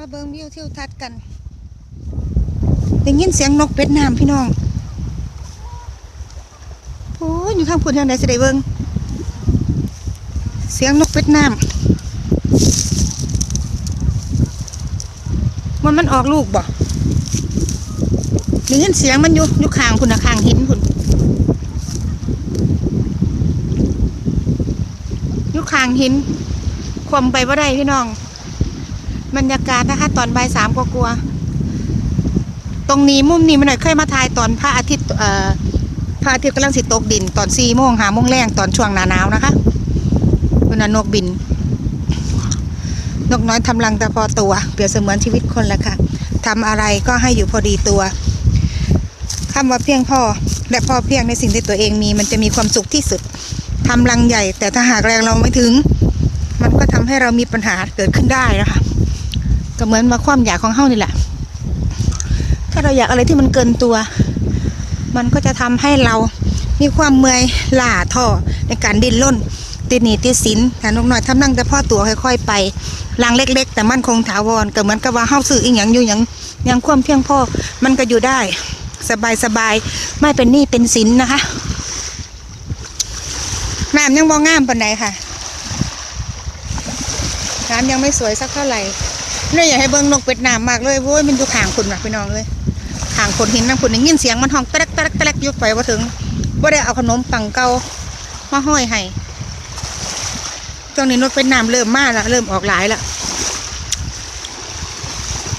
มาเบิงวิวทิวทัศน์กันได้ยินเสียงนกเป็ดน้ำพี่น้องโอ้ยอยู่ข้างพุ่นทางใดสิได้เบิงเสียงนกเป็ดน้ำมันมันออกลูกบ่ได้ยินเสียงมันอยู่อยู่ข้างพุ่นนะข้างหินพุ่นอยู่ข้างหินความไปว่าได้พี่น้อง บรรยากาศนะคะ ตอนบ่ายสามกลัวๆตรงนี้มุมนี้มันหน่อยเคยมาถ่ายตอนพระอาทิตย์เอ่อพระอาทิตย์กำลังสิตกดินตอนสี่โมงหาโมงแรงตอนช่วงหนาหนาวนะคะคุณนกบิน นกน้อยทำรังแต่พอตัว เปรียบเสมือนชีวิตคนแหละค่ะทำอะไรก็ให้อยู่พอดีตัวคำว่าเพียงพอและพอเพียงในสิ่งที่ตัวเองมี มันจะมีความสุขที่สุดทำรังใหญ่ แต่ถ้าหากแรงเราไม่ถึง มันก็ทำให้เรามีปัญหาเกิดขึ้นได้นะคะ ก็เหมือนมาความอยากของเฮานี่แหละ ถ้าเราอยากอะไรที่มันเกินตัว มันก็จะทำให้เรามีความเมื่อยล้าท่อในการดิ้นรนติดหนีติดสินแต่นกน้อยทำนั่งแต่พ่อตัวค่อยๆไปลังเล็ก ๆ แต่มั่นคงถาวรก็เหมือนกับว่าเฮาซื้ออีหยังอยู่หยังหยังความเพียงพ่อมันก็อยู่ได้สบายๆไม่เป็นหนี้เป็นสินนะคะน้ำยังบ่งามปานใดค่ะน้ำยังไม่สวยสักเท่าไหร่ เนี่ยอยากให้เบิ้งนกเป็ดน้ำมากเลยโว้ยมันอยู่ขางคุณนะพี่น้องเลยขางคนหินน้ำคุณได้ยินเสียงมันห้องแตรกตรกแตรกยุบไปว่าถึงว่าได้เอาขนมปังเก่ามาห้อยให้ช่วงนี้นกเป็ดน้ำเริ่มมาแล้วเริ่มออกหลายแล้ว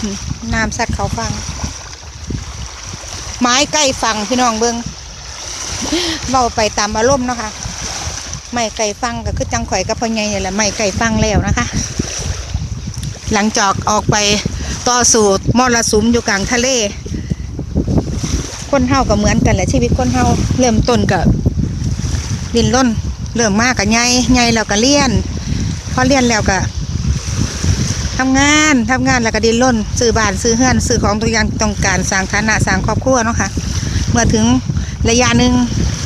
นี่น้ำสัตว์เขาฟัง ไม้ใกล้ฟังพี่น้องเบิ้งเบาไปตามอารมณ์เนาะค่ะไม่ไก่ฟังก็คือจังข่อยกับพ่อใหญ่นี่แหละไม่ไก่ฟังแล้วนะคะ หลังจากออกไปต่อสู้มรสุมอยู่กลางทะเล คนเฮาก็เหมือนกันแหละชีวิตคนเฮาเริ่มต้นกับดินร่นเริ่มมากกับใหญ่ใหญ่แล้วก็เลี้ยนพอเลี้ยนแล้วก็ทำงานทำงานแล้วก็ดินร่นซื้อบ้านซื้อเฮือนซื้อของตัวอย่างต้องการสร้างฐานะสร้างครอบครัวเนาะค่ะเมื่อถึงระยะหนึ่ง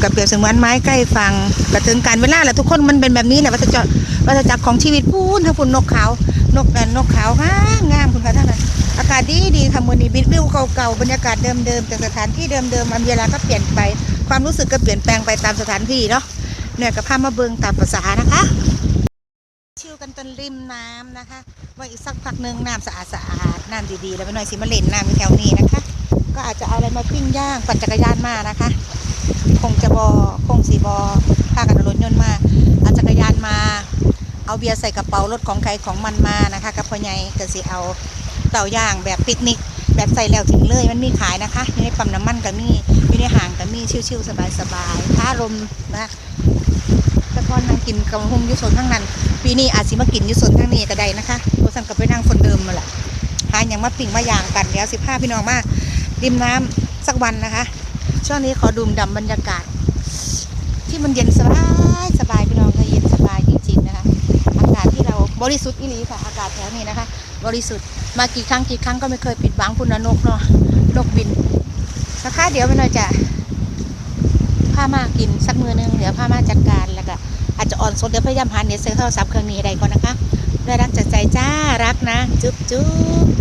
กับเปรียบเสมือนไม้ใกล้ฟังก็ถึงการเวลาแหละทุกคนมันเป็นแบบนี้แหละวัฏจักรวัฏจักรของชีวิตพูนถ้าฝุ่นนกขา นกนั่นนกขาวงามงามคุณคะท่านน่ะอากาศดีดีค่ะมือนี้บิดวิวเก่าๆบรรยากาศเดิมๆแต่สถานที่เดิมๆมันเวลาก็เปลี่ยนไปความรู้สึกก็เปลี่ยนแปลงไปตามสถานที่เนาะเนี่ยกับพามาเบิงตามภาษานะคะ ชิวกันจนริมน้ำนะคะว่าอีกสักพักหนึ่งน้ำสะอาดสะอาดน้ำดีๆแล้วไปหน่อยสิมาเล่นน้ำอยู่แถวนี้นะคะ ก็อาจจะเอาอะไรมาปิ้งย่างปั่นจักรยานมานะคะ คงจะบอคงสีบอพากันรถยนต์มาอาจักรยานมา เอาเบียร์ใส่กระเป๋ารถของใครของมันมานะคะกับพ่อใหญ่ก็สิเอาเต่าย่างแบบปิกนิก แบบใส่แล้วถึงเลยมันมีขายนะคะอยู่ในปั๊มน้ำมันก็มีอยู่ในห้างก็มีชิวๆสบายๆท้าลมนะตะกอนนั่งกินกำหุมยุสนทั้งนั้น ปีนี้อาจสิมากินยุสนทั้งนี้ก็ได้นะคะโบสันกับไปนั่งคนเดิมมาแหละหาอย่างมาปิ่งมาย่างกันเดี๋ยวสิพาพี่น้องมาริมน้ำสักวันนะคะ ช่วงนี้ขอดูมดำบรรยากาศ ที่มันเย็นสบายสบายพี่น้องก็เย็นริงๆนะคะ อากาศที่เรา บริสุทธิ์อีหลีค่ะ อากาศแถวนี้นะคะ บริสุทธิ์มากี่ครั้งกี่ครั้งก็ไม่เคยผิดหวังคุณนกเนาะนกบินนะคะเดี๋ยวไปหน่อยจะพามากินสักมือนึงเดี๋ยวพามาจัดการแล้วก็อาจจะอ่อนสดเดี๋ยวพยายามหาเน็ตเซ็นโทรศัพท์เครื่องนี้ใดก่อนนะคะด้วยรักจากใจจ้ารักนะ จุ๊บจุ๊บ